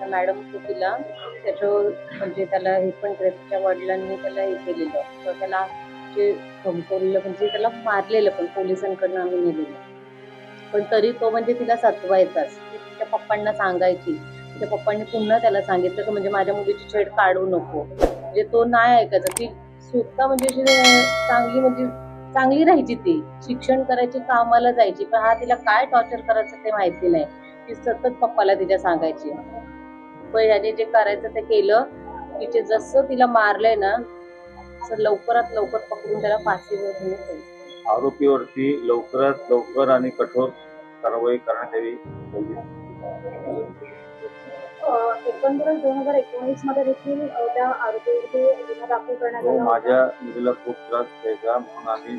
Madam तिला. त्याचो म्हणजे त्याला हे पण त्याच्या वडिलांनी त्याला हे केलेलं. किंवा त्याला जे धमकवलेलं म्हणजे त्याला मारलेलं पण पोलिसांकडनं आम्ही नेलेलं. पण तरी तो म्हणजे तिला सतवायचाच तिच्या पप्पांना सांगायची. तिच्या पप्पांनी पुन्हा त्याला सांगितलं की म्हणजे माझ्या मुलीची छेड काढू नको. म्हणजे तो नाही ऐकायचा. ती स्वतः म्हणजे अशी चांगली म्हणजे चांगली राहायची ती. शिक्षण करायची कामाला जायची. पण हा तिला काय टॉर्चर करायचं ते माहिती नाही. ती सतत पप्पाला तिच्या सांगायची. पण ह्याने जे करायचं ते केलं तिचे जसं तिला मारलंय ना तसं लवकरात लवकर पकडून त्याला फाशीवर घेऊन आरोपीवरती लवकरात लवकर आणि कठोर कारवाई करण्यात यावी एकंदरच दोन हजार एकोणीसमध्ये देखील त्या आरोपीवरती गुन्हा दाखल करण्यात आला होता. माझ्या मुलीला खूप त्रास द्यायचा म्हणून आम्ही